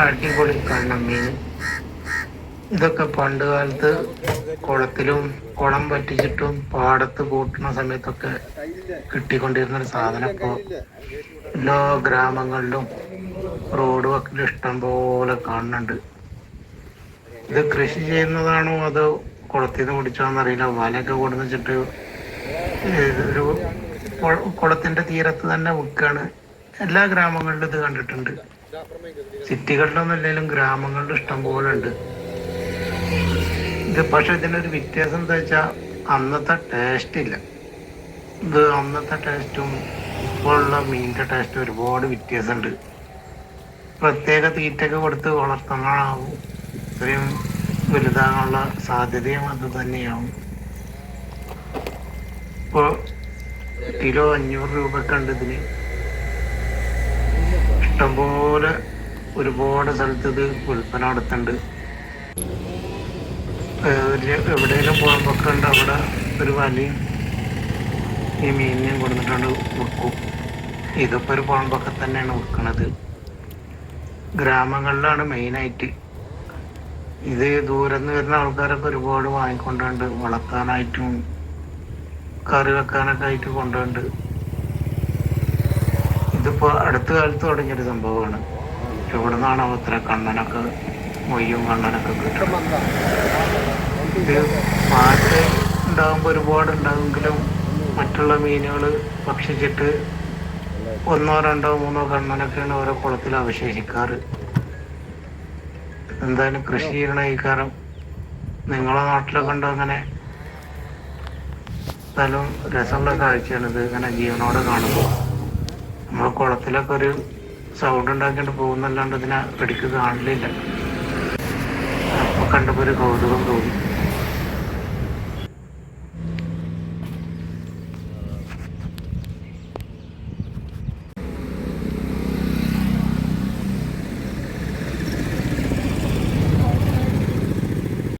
അടിപൊളി കണ്ണമ്മീൻ മീൻ ഇതൊക്കെ പണ്ട് കാലത്ത് കുളത്തിലും കുളം പറ്റിച്ചിട്ടും പാടത്ത് കൂട്ടുന്ന സമയത്തൊക്കെ കിട്ടിക്കൊണ്ടിരുന്ന ഒരു സാധനം ഇപ്പോൾ എല്ലാ ഗ്രാമങ്ങളിലും റോഡ് വക്കിലും ഇഷ്ടം പോലെ കാണുന്നുണ്ട് ഇത് കൃഷി ചെയ്യുന്നതാണോ അതോ കുളത്തിൽ നിന്ന് പിടിച്ചോന്നറിയില്ല വലയൊക്കെ കൊടുന്നിട്ട് ഒരു കുളത്തിന്റെ തീരത്ത് തന്നെ വിൽക്കാണ് എല്ലാ ഗ്രാമങ്ങളിലും ഇത് കണ്ടിട്ടുണ്ട്. സിറ്റികളിലൊന്നും ഇല്ലെങ്കിലും ഗ്രാമങ്ങളിൽ ഇഷ്ടം പോലെ ഉണ്ട്. ഇത് പക്ഷെ ഇതിനൊരു വ്യത്യാസം എന്താ വെച്ചാൽ അന്നത്തെ ടേസ്റ്റ് ഇല്ല. ഇത് അന്നത്തെ ടേസ്റ്റും ഇപ്പോഴുള്ള മീനിന്റെ ടേസ്റ്റും ഒരുപാട് വ്യത്യാസമുണ്ട്. പ്രത്യേക തീറ്റയൊക്കെ കൊടുത്ത് വളർത്തുന്നതാവും. ഇത്രയും വലുതാകാനുള്ള സാധ്യതയും അത് തന്നെയാവും ഇപ്പോൾ കിലോ അഞ്ഞൂറ് രൂപയൊക്കെ ഉണ്ട് ഇതിന്. ഇഷ്ടംപോലെ ഒരുപാട് സ്ഥലത്ത് ഇത് വിൽപ്പന നടത്തുന്നുണ്ട്. എവിടെയെങ്കിലും പോകുമ്പോഴൊക്കെ ഉണ്ട് അവിടെ ഒരു വലി ഈ മീനിനെയും കൊടുത്തിട്ടാണ് വിൽക്കും. ഇതൊക്കെ ഒരു പുഴമ്പൊക്കെ തന്നെയാണ് വിൽക്കുന്നത് ഗ്രാമങ്ങളിലാണ് മെയിനായിട്ട്. ഇത് ദൂരം നിന്ന് വരുന്ന ആൾക്കാരൊക്കെ ഒരുപാട് വാങ്ങിക്കൊണ്ടുണ്ട് വളർത്താനായിട്ടും കറി വെക്കാനൊക്കെ ആയിട്ട് കൊണ്ടുണ്ട് ഇതിപ്പോ അടുത്ത കാലത്ത് തുടങ്ങിയൊരു സംഭവമാണ്. ഇവിടെ നിന്നാണ് അത്ര കണ്ണനൊക്കെ മൊയ്യും കണ്ണനൊക്കെ കിട്ടുന്നത് ഇത് പാറ്റ് ഉണ്ടാകുമ്പോൾ ഒരുപാട് ഉണ്ടാകുമെങ്കിലും മറ്റുള്ള മീനുകൾ ഭക്ഷിച്ചിട്ട് ഒന്നോ രണ്ടോ മൂന്നോ കണ്ണനൊക്കെയാണ് ഓരോ കുളത്തിൽ അവശേഷിക്കാറ്. എന്തായാലും കൃഷി ചെയ്യണ ഈ കാരണം നിങ്ങളെ നാട്ടിലൊക്കെ ഉണ്ടോ അങ്ങനെ സ്ഥലം രസമുള്ള കാഴ്ചയാണ് ഇത്. ഇങ്ങനെ ജീവനോടെ കാണുമ്പോൾ. നമ്മളെ കുളത്തിലൊക്കെ ഒരു സൗണ്ട് ഉണ്ടാക്കിയിട്ട് പോകുന്നല്ലാണ്ട് ഇതിനെ ഇടയ്ക്ക് കാണില്ല അപ്പൊ കണ്ടപ്പോ ഒരു കൗതുകം തോന്നി.